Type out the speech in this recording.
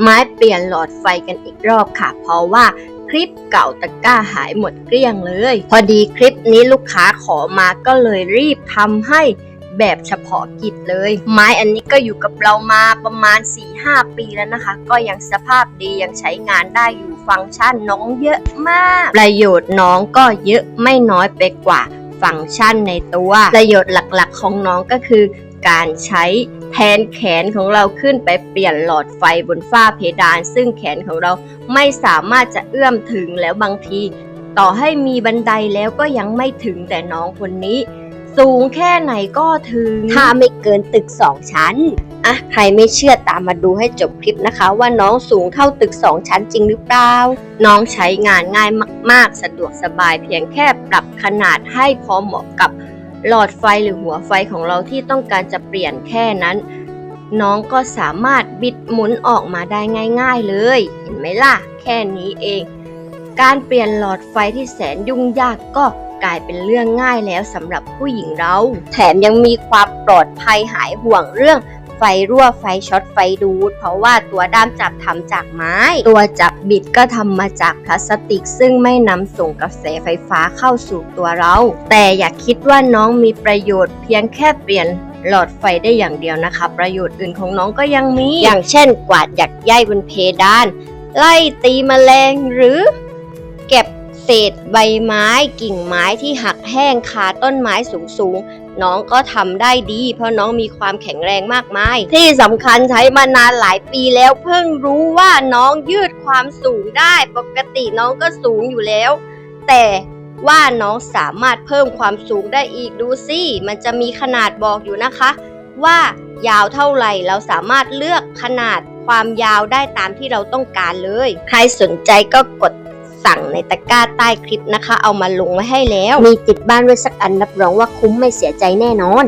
ไม้เปลี่ยนหลอดไฟกันอีกรอบค่ะ เพราะว่าคลิปเก่าตะกร้าหายหมดเกลี้ยงเลย พอดีคลิปนี้ลูกค้าขอมาก็เลยรีบทำให้แบบเฉพาะกิจเลย ไม้อันนี้ก็อยู่กับเรามาประมาณ 4-5 ปีแล้วนะคะ ก็ยังสภาพดียังใช้งานได้อยู่ฟังก์ชันน้องเยอะมาก ประโยชน์น้องก็เยอะไม่น้อยไปกว่าฟังก์ชันในตัว ประโยชน์หลักๆของน้องก็คือการใช้ แทนแขนของเราขึ้นไปเปลี่ยนหลอดไฟบนฝ้าเพดาน ซึ่งแขนของเราไม่สามารถจะเอื้อมถึงแล้วบางที ต่อให้มีบันไดแล้วก็ยังไม่ถึงแต่น้องคนนี้ สูงแค่ไหนก็ถึง ถ้าไม่เกินตึกสองชั้นอะใครไม่เชื่อตามมาดูให้จบคลิปนะคะ ว่าน้องสูงเท่าตึกสองชั้นจริงหรือเปล่า น้องใช้งานง่ายมาก ๆ สะดวกสบายเพียงแค่ปรับขนาดให้พอเหมาะกับ หลอดไฟหรือหัวไฟของเราที่ต้องการจะเปลี่ยนแค่นั้น น้องก็สามารถบิดหมุนออกมาได้ง่าย ๆเลย เห็นไหมล่ะ แค่นี้เอง การเปลี่ยนหลอดไฟที่แสนยุ่งยากก็กลายเป็นเรื่องง่ายแล้วสำหรับผู้หญิงเรา แถมยังมีความปลอดภัยหายห่วงเรื่อง ไฟรั่วไฟช็อตไฟดูด เพราะว่าตัวด้ามจับทำจากไม้ ตัวจับบิดก็ทำมาจากพลาสติก ซึ่งไม่นำส่งกระแสไฟฟ้าเข้าสู่ตัวเรา แต่อย่าคิดว่าน้องมีประโยชน์เพียงแค่เปลี่ยนหลอดไฟได้อย่างเดียวนะคะ ประโยชน์อื่นของน้องก็ยังมี อย่างเช่น กวาดหยักใยบนเพดาน ไล่ตีแมลงหรือ เศษใบไม้กิ่งไม้ที่หักแห้งคาต้นไม้สูงๆ น้องก็ทำได้ดี เพราะน้องมีความแข็งแรงมากมาย ที่สำคัญใช้มานานหลายปีแล้วเพิ่งรู้ว่าน้องยืดความสูงได้ ปกติน้องก็สูงอยู่แล้ว แต่ว่าน้องสามารถเพิ่มความสูงได้อีกดูสิ มันจะมีขนาดบอกอยู่นะคะ ว่ายาวเท่าไหร่เราสามารถเลือกขนาดความยาวได้ตามที่เราต้องการเลย ใครสนใจก็กด สั่งในตะกร้าใต้คลิปนะคะ เอามาลงไว้ให้แล้ว มีติดบ้านไว้สักอันรับรองว่าคุ้มไม่เสียใจแน่นอน